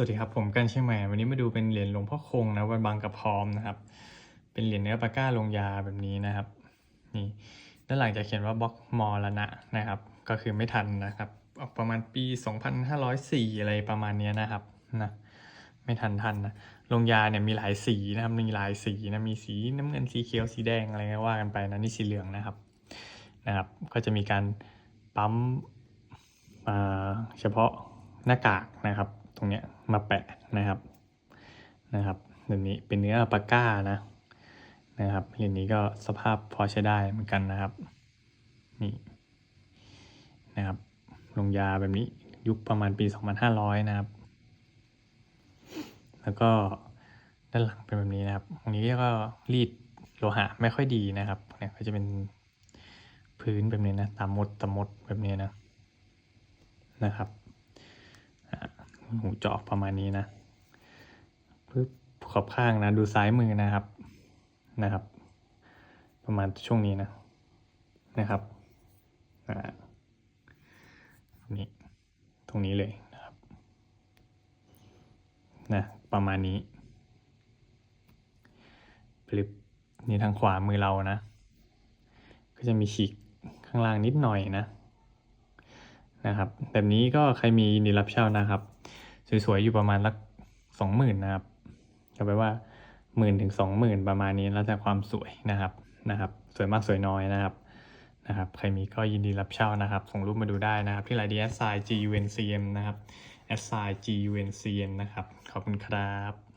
สวัสดีครับผมกันเชียงใหม่วันนี้มาดูเป็นเหรียญหลวงพ่อคงนะวันบางกระพร้อมนะครับ เป็นเหรียญเนื้อปากก้าลงยาแบบนี้นะครับ นี่ด้านหลังจะเขียนว่าบล็อกมอระนะนะครับ ก็คือไม่ทันนะครับออกประมาณปี 2504 อะไรประมาณเนี้ยนะครับนะไม่ทันทันนะลงยาเนี่ยมีหลายสีนะครับมีหลายสีนะมีสีน้ำเงินสีเขียวสีแดงอะไรก็ว่ากันไปนะนี่สีเหลืองนะครับนะครับ ก็จะมีการปั๊มเฉพาะหน้ากากนะครับ ตรงเนี้ยมาแปะนะครับนะครับเดี๋ยวนี้เป็นเนื้อปาก้านะนะครับเหรียญนี้ก็สภาพพอใช้ได้เหมือนกันนะครับนี่นะครับลงยาแบบนี้ยุคประมาณปี 2500 นะครับ แล้วก็ด้านหลังเป็นแบบนี้นะครับ ตรงนี้ก็รีดโลหะไม่ค่อยดีนะครับเนี่ยก็จะเป็นพื้นแบบนี้นะตามมดตามมดแบบนี้นะนะครับ หูเจาะประมาณนี้นะปึ๊บขอบข้างนะ ดูซ้ายมือนะครับนะครับ ประมาณช่วงนี้นะนะครับอ่านี่ตรงนี้เลยนะครับนะประมาณนี้ปลิบนี่ทางขวามือเรานะ ก็จะมีฉีกข้างล่างนิดหน่อยนะนะครับ แบบนี้ก็ใครมียินดีรับเช่านะครับ สวยๆอยู่ประมาณลักสองหมื่นนะครับจะไปว่าหมื่นถึงสองหมื่นประมาณนี้แล้วแต่ความสวยนะครับนะครับ สวยมากสวยน้อยนะครับนะครับใครมีก็ยินดีรับเช่านะครับ ส่งรูปมาดูได้นะครับ ที่ไลน์ดีแอสไซ G U N C M นะครับแอสไซ G U N C M นะครับ ขอบคุณครับ